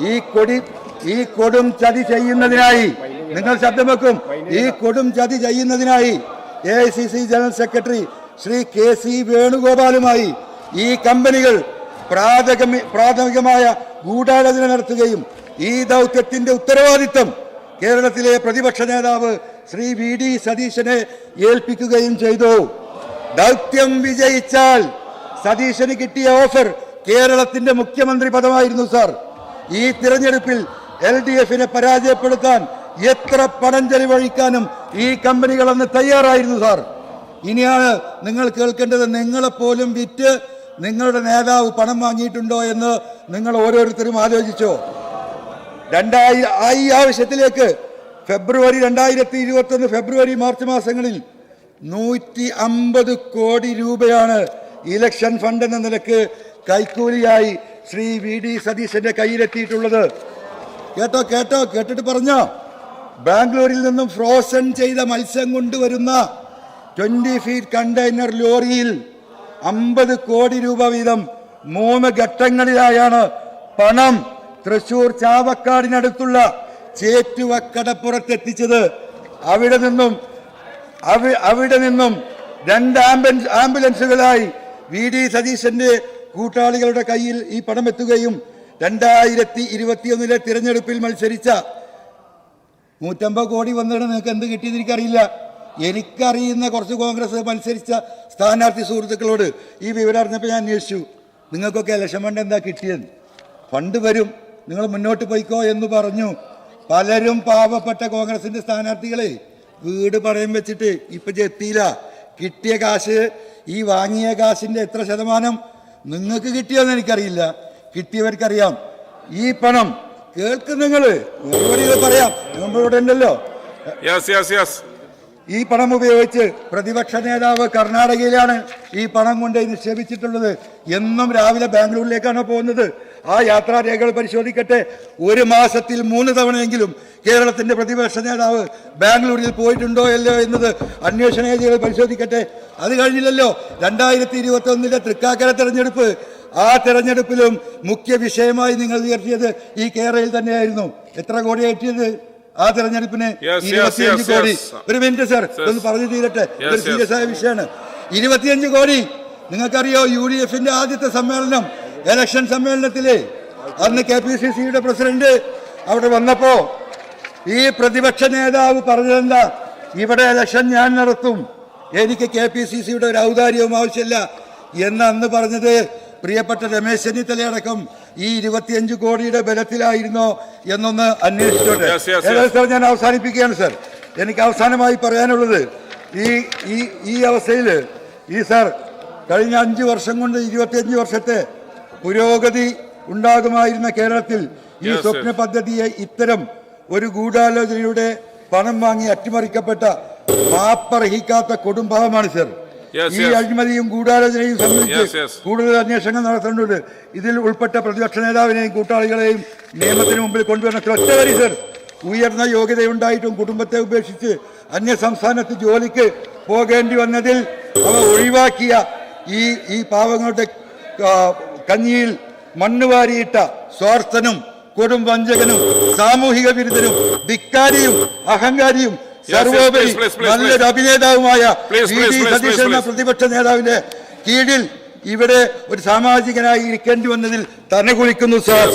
ഈ കൊടി ഈ കൊടും ചതി ചെയ്യുന്നതിനായി നിങ്ങൾ ശബ്ദം വെക്കും. ഈ കൊടും ചതി ചെയ്യുന്നതിനായി A general secretary Shri K C വേണുഗോപാലുമായി ഈ കമ്പനികൾ പ്രാഥമിക പ്രാഥമികമായ ഗൂഢാലോചന നടത്തുകയും ഈ ദൗത്യത്തിന്റെ ഉത്തരവാദിത്തം കേരളത്തിലെ പ്രതിപക്ഷ നേതാവ് ശ്രീ വി ഡി സതീശനെ ഏൽപ്പിക്കുകയും ചെയ്തു. ദൗത്യം വിജയിച്ചാൽ സതീശന് കിട്ടിയ ഓഫർ കേരളത്തിന്റെ മുഖ്യമന്ത്രി പദമായിരുന്നു സാർ. ഈ തിരഞ്ഞെടുപ്പിൽ എൽ ഡി എഫിനെ പരാജയപ്പെടുത്താൻ എത്ര പണം ചെലവഴിക്കാനും ഈ കമ്പനികൾ അന്ന് തയ്യാറായിരുന്നു സാർ. ഇനിയാണ് നിങ്ങൾ കേൾക്കേണ്ടത് നിങ്ങളെപ്പോലും വിറ്റ് നിങ്ങളുടെ നേതാവ് പണം വാങ്ങിയിട്ടുണ്ടോ എന്ന് നിങ്ങൾ ഓരോരുത്തരും ആലോചിച്ചോ. രണ്ടായിരം ഈ ആവശ്യത്തിലേക്ക് ഫെബ്രുവരി രണ്ടായിരത്തി ഇരുപത്തൊന്ന് ഫെബ്രുവരി മാർച്ച് മാസങ്ങളിൽ നൂറ്റി അമ്പത് കോടി രൂപയാണ് ഇലക്ഷൻ ഫണ്ട് എന്ന നിലയ്ക്ക് കൈക്കൂലിയായി ശ്രീ വി ഡി സതീശന്റെ കയ്യിലെത്തിയിട്ടുള്ളത്. കേട്ടോ കേട്ടോ കേട്ടിട്ട് പറഞ്ഞോ? ബാംഗ്ലൂരിൽ നിന്നും ഫ്രോസൺ ചെയ്ത മത്സ്യം കൊണ്ടുവരുന്ന ട്വന്റി ഫീറ്റ് കണ്ടെയ്നർ ലോറിയിൽ അമ്പത് കോടി രൂപ വീതം മൂന്ന് ഘട്ടങ്ങളിലായാണ് പണം തൃശൂർ ചാവക്കാടിനടുത്തുള്ള ചേറ്റുവക്കടപ്പുറത്ത് എത്തിച്ചത് അവിടെ നിന്നും അവിടെ നിന്നും രണ്ട് ആംബുലൻസ് ആംബുലൻസുകളായി വി ഡി സതീശന്റെ കൂട്ടാളികളുടെ കയ്യിൽ ഈ പണം എത്തുകയും രണ്ടായിരത്തി ഇരുപത്തിയൊന്നിലെ തിരഞ്ഞെടുപ്പിൽ മത്സരിച്ച നൂറ്റമ്പത് കോടി വന്നിട്ട് നിങ്ങൾക്ക് എന്ത് കിട്ടിയെന്ന് എനിക്കറിയില്ല. എനിക്കറിയുന്ന കുറച്ച് കോൺഗ്രസ് മത്സരിച്ച സ്ഥാനാർത്ഥി സുഹൃത്തുക്കളോട് ഈ വിവരം അറിഞ്ഞപ്പോൾ ഞാൻ അന്വേഷിച്ചു. നിങ്ങൾക്കൊക്കെ ഇലക്ഷൻ ഫണ്ട് എന്താ കിട്ടിയെന്ന്. ഫണ്ട് വരും. നിങ്ങൾ മുന്നോട്ട് പോയിക്കോ എന്ന് പറഞ്ഞു. പലരും പാവപ്പെട്ട കോൺഗ്രസിന്റെ സ്ഥാനാർത്ഥികളെ വീട് പണയം വെച്ചിട്ട് ഇപ്പം എത്തിയില്ല. കിട്ടിയ കാശ് ഈ വാങ്ങിയ കാശിന്റെ എത്ര ശതമാനം നിങ്ങൾക്ക് കിട്ടിയോ കിട്ടിയോന്ന് എനിക്കറിയില്ല. കിട്ടിയവർക്കറിയാം. ഈ പണം കേൾക്കും നിങ്ങൾ പറയാം. നമ്മളിവിടെ ഉണ്ടല്ലോ. ഈ പണം ഉപയോഗിച്ച് പ്രതിപക്ഷ നേതാവ് കർണാടകയിലാണ് ഈ പണം കൊണ്ട് നിക്ഷേപിച്ചിട്ടുള്ളത്. എന്നും രാവിലെ ബാംഗ്ലൂരിലേക്കാണ് പോകുന്നത്? ആ യാത്രാരേഖകൾ പരിശോധിക്കട്ടെ. ഒരു മാസത്തിൽ മൂന്ന് തവണയെങ്കിലും കേരളത്തിന്റെ പ്രതിപക്ഷ നേതാവ് ബാംഗ്ലൂരിൽ പോയിട്ടുണ്ടോ അല്ലോ എന്നത് അന്വേഷണ ഏജികൾ പരിശോധിക്കട്ടെ. അത് കഴിഞ്ഞില്ലല്ലോ. രണ്ടായിരത്തി ഇരുപത്തി ഒന്നിലെ തൃക്കാക്കര തെരഞ്ഞെടുപ്പ്. ആ തെരഞ്ഞെടുപ്പിലും മുഖ്യ വിഷയമായി നിങ്ങൾ ഉയർത്തിയത് ഈ കേരളയിൽ തന്നെയായിരുന്നു. എത്ര കോടി ഏറ്റിയത് ആ തെരഞ്ഞെടുപ്പിന്? ഇരുപത്തിയഞ്ച് കോടി. ഒരു മിനിറ്റ് സാർ ഒന്ന് പറഞ്ഞു തീരട്ടെ. ഇതൊരു സീരിയസ് ആയ വിഷയമാണ്. ഇരുപത്തിയഞ്ച് കോടി. നിങ്ങൾക്കറിയോ യു ഡി എഫിന്റെ ആദ്യത്തെ സമ്മേളനം ഇലക്ഷൻ സമ്മേളനത്തിൽ അന്ന് കെ പി സി സിയുടെ പ്രസിഡന്റ് അവിടെ വന്നപ്പോ ഈ പ്രതിപക്ഷ നേതാവ് പറഞ്ഞതെന്താ? ഇവിടെ ഇലക്ഷൻ ഞാൻ നടത്തും. എനിക്ക് കെ പി സി സിയുടെ ഒരു ഔദാര്യവും ആവശ്യമില്ല. എന്ന് അന്ന് പറഞ്ഞത് പ്രിയപ്പെട്ട രമേശ് ചെന്നിത്തലയടക്കം ഈ ഇരുപത്തിയഞ്ച് കോടിയുടെ ബലത്തിലായിരുന്നോ എന്നൊന്ന് അന്വേഷിച്ചോട്ടെ. ഏതായാലും സാർ ഞാൻ അവസാനിപ്പിക്കുകയാണ് സർ. എനിക്ക് അവസാനമായി പറയാനുള്ളത് ഈ ഈ ഈ അവസ്ഥയിൽ ഈ സർ കഴിഞ്ഞ അഞ്ച് വർഷം കൊണ്ട് ഇരുപത്തിയഞ്ച് വർഷത്തെ പുരോഗതി ഉണ്ടാകുമായിരുന്ന കേരളത്തിൽ ഈ സ്വപ്ന പദ്ധതിയെ ഇത്തരം ഒരു ഗൂഢാലോചനയുടെ പണം വാങ്ങി അട്ടിമറിക്കപ്പെട്ട മാപ്പർഹിക്കാത്ത കുടുംബമാണ് സർ ഈ. അഴിമതിയും ഗൂഢാലോചനയും സംബന്ധിച്ച്. കൂടുതൽ അന്വേഷണങ്ങൾ നടത്തേണ്ടതുണ്ട് ഇതിൽ ഉൾപ്പെട്ട പ്രതിപക്ഷ നേതാവിനെയും കൂട്ടാളികളെയും നിയമത്തിന് മുമ്പിൽ കൊണ്ടുവരണം ഒറ്റ വരി സർ ഉയർന്ന യോഗ്യതയുണ്ടായിട്ടും കുടുംബത്തെ ഉപേക്ഷിച്ച് അന്യ സംസ്ഥാനത്ത് ജോലിക്ക് പോകേണ്ടി വന്നതിൽ അവ ഒഴിവാക്കിയ ഈ ഈ പാവങ്ങളുടെ കഞ്ഞിയിൽ മണ്ണുവാരിയിട്ട സ്വാർത്ഥനും കൊടും വഞ്ചകനും സാമൂഹിക വിരുദ്ധനും ധിക്കാരിയും അഹങ്കാരിയും സർവോപരി നല്ലൊരു അഭിനേതാവുമായ സതീശൻ എന്ന പ്രതിപക്ഷ നേതാവിന്റെ കീഴിൽ ഇവിടെ ഒരു സാമാജികനായി ഇരിക്കേണ്ടി വന്നതിൽ തന്നെ കുളിക്കുന്നു സാർ